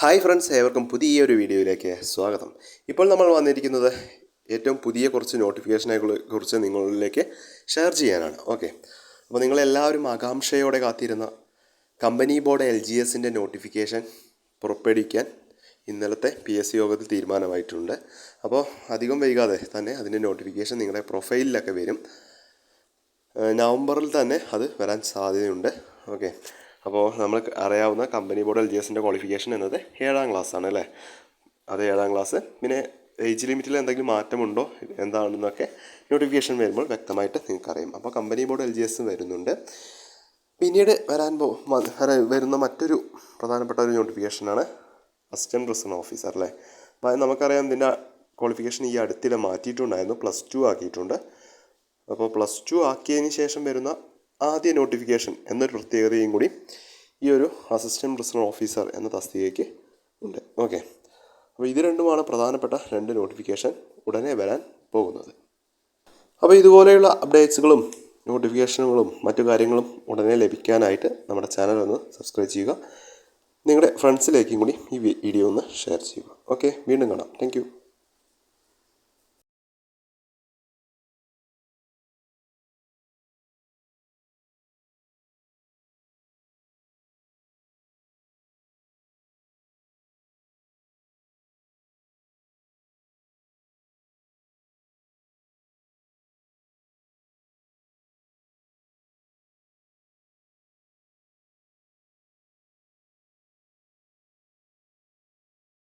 Hi friends ഏവർക്കും പുതിയ ഒരു വീഡിയോയിലേക്ക് സ്വാഗതം. ഇപ്പോൾ നമ്മൾ വന്നിരിക്കുന്നത് ഏറ്റവും പുതിയ കുറച്ച് നോട്ടിഫിക്കേഷനെ കുറി- കുറിച്ച് നിങ്ങളിലേക്ക് ഷെയർ ചെയ്യാനാണ്. ഓക്കെ. അപ്പോൾ നിങ്ങളെല്ലാവരും ആകാംക്ഷയോടെ കാത്തിരുന്ന കമ്പനി ബോർഡ് എൽ ജി എസിന്റെ നോട്ടിഫിക്കേഷൻ പുറപ്പെടുവിക്കാൻ ഇന്നലത്തെ പി എസ് സി യോഗത്തിൽ തീരുമാനമായിട്ടുണ്ട്. അപ്പോൾ അധികം വൈകാതെ തന്നെ അതിന്റെ നോട്ടിഫിക്കേഷൻ നിങ്ങളുടെ പ്രൊഫൈലിലൊക്കെ വരും. നവംബറിൽ തന്നെ അത് വരാൻ സാധ്യതയുണ്ട്. ഓക്കെ. അപ്പോൾ നമ്മൾ അറിയാവുന്ന കമ്പനി ബോർഡ് എൽ ജി എസിന്റെ ക്വാളിഫിക്കേഷൻ എന്നത് ഏഴാം ക്ലാസ് ആണ് അല്ലേ? അത് ഏഴാം ക്ലാസ് പിന്നെ ഏജ് ലിമിറ്റിൽ എന്തെങ്കിലും മാറ്റമുണ്ടോ? എന്താണെന്നൊക്കെ നോട്ടിഫിക്കേഷൻ വരുമ്പോൾ വ്യക്തമായിട്ട് നിങ്ങൾക്കറിയാം. അപ്പോൾ company board L G S വരുന്നുണ്ട്. പിന്നീട് വരാൻ പോ വരുന്ന മറ്റൊരു പ്രധാനപ്പെട്ട ഒരു നോട്ടിഫിക്കേഷനാണ് അസിസ്റ്റന്റ് റിസൺ ഓഫീസർ അല്ലേ? അപ്പോൾ നമുക്കറിയാം ഇതിന്റെ ക്വാളിഫിക്കേഷൻ ഈ അടുത്തിടെ മാറ്റിയിട്ടുണ്ടായിരുന്നു. പ്ലസ് ടു ആക്കിയിട്ടുണ്ട്. അപ്പോൾ പ്ലസ് ടു ആക്കിയതിന് ശേഷം വരുന്ന ആദ്യ നോട്ടിഫിക്കേഷൻ എന്നൊരു പ്രത്യേകതയും കൂടി ഈ ഒരു അസിസ്റ്റന്റ് പ്രസിഡന്റ് ഓഫീസർ എന്ന തസ്തികയ്ക്ക് ഉണ്ട്. ഓക്കെ അപ്പോൾ ഇത് രണ്ടുമാണ് പ്രധാനപ്പെട്ട രണ്ട് നോട്ടിഫിക്കേഷൻ ഉടനെ വരാൻ പോകുന്നത്. അപ്പോൾ ഇതുപോലെയുള്ള അപ്ഡേറ്റ്സുകളും നോട്ടിഫിക്കേഷനുകളും മറ്റു കാര്യങ്ങളും ഉടനെ ലഭിക്കാനായിട്ട് നമ്മുടെ ചാനൽ ഒന്ന് സബ്സ്ക്രൈബ് ചെയ്യുക. നിങ്ങളുടെ ഫ്രണ്ട്സിലേക്കും കൂടി ഈ വീഡിയോ ഒന്ന് ഷെയർ ചെയ്യുക. ഓക്കെ വീണ്ടും കാണാം. താങ്ക്